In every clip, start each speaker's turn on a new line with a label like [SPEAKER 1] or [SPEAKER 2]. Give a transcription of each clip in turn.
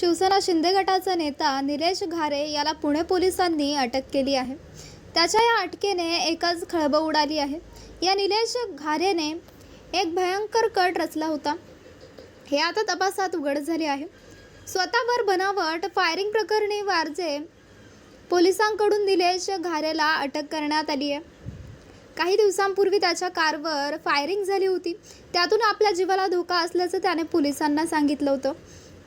[SPEAKER 1] शिवसेना शिंदे गटाचा नेता निलेश घारे याला पुणे पोलिसांनी अटक केली आहे. त्याच्या या अटकेने एकच खळबळ उडाली आहे. या निलेश घारेने एक भयंकर कट रचला होता. हे आता तपासात उघड झाले आहे. स्वतःवर बनावट फायरिंग प्रकरणी वारजे पोलिसांकडून निलेश घारेला अटक करण्यात आली आहे. काही दिवसांपूर्वी त्याच्या कारवर फायरिंग झाली होती. त्यातून आपल्या जीवाला धोका असल्याचं त्याने पोलिसांना सांगितलं होतं.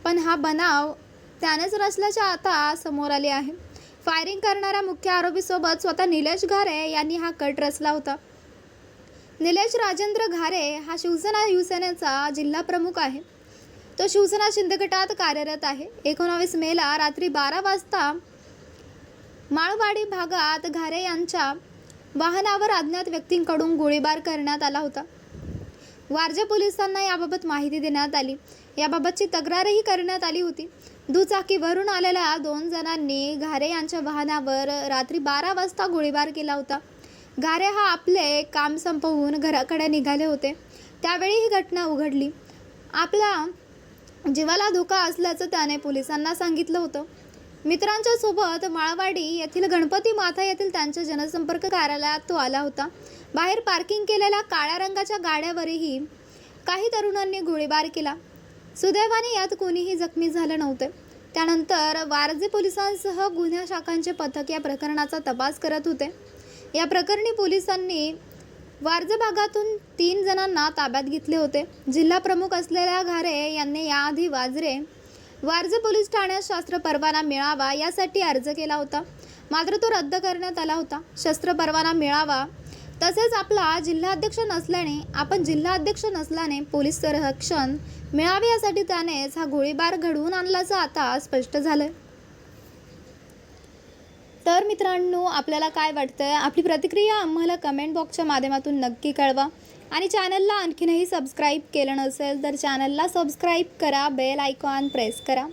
[SPEAKER 1] पण हा बनाव त्यानेच रचल्याच्या आता समोर आले आहे. फायरिंग करणाऱ्या मुख्य आरोपीसोबत स्वतः निलेश घारे यांनी हा कट रचला होता. निलेश राजेंद्र घारे हा शिवसेना युवसेनेचा जिल्हा प्रमुख आहे. तो शिवसेना शिंदे गटात कार्यरत आहे. एकोणावीस मेला रात्री बारा वाजता माळवाडी भागात घारे यांच्या वाहनावर अज्ञात व्यक्तींकडून गोळीबार करण्यात आला होता. वारजे पोलिसांना याबाबत माहिती देण्यात आली. याबाबतची तक्रारही करण्यात आली होती. दुचाकीवरून आलेल्या दोन जणांनी घारे यांच्या वाहनावर रात्री बारा वाजता गोळीबार केला होता. घारे हा आपले काम संपवून घराकडे निघाले होते. त्यावेळी ही घटना उघडली. आपला जीवाला धोका असल्याचं त्याने पोलिसांना सांगितलं होतं. मित्रांच्या सोबत माळवाडी येथील गणपती माथा येथील त्यांच्या जनसंपर्क कार्यालयात तो आला होता. बाहेर पार्किंग केलेल्या काळ्या रंगाच्या गाड्यावरही काही तरुणांनी गोळीबार केला. सुदैवाने यात कोणीही जखमी झालं नव्हते. त्यानंतर वारजे पोलिसांसह गुन्हा शाखांचे पथक या प्रकरणाचा तपास करत होते. या प्रकरणी पोलिसांनी वारजे भागातून तीन जणांना ताब्यात घेतले होते. जिल्हा प्रमुख असलेल्या घारे यांनी याआधी वाजरे वारजे पोलीस ठाण्यात शस्त्र परवाना मिळावा यासाठी अर्ज केला होता. मात्र तो रद्द करण्यात आला होता. शस्त्र परवाना मिळावा तसेच आपला जिल्हाध्यक्ष नसल्याने आपण जिल्हाध्यक्ष नसल्याने पोलीस संरक्षण मिळावे यासाठी त्यानेच हा गोळीबार घडवून आणल्याचं आता स्पष्ट झालंय. तर मित्रांनो आपल्याला काय वाटतं आपली प्रतिक्रिया आम्हाला कमेंट बॉक्सच्या माध्यमातून नक्की कळवा. आणि चॅनलला आणखीनही सबस्क्राईब केलं नसेल तर चॅनलला सबस्क्राईब करा बेल आयकॉन प्रेस करा.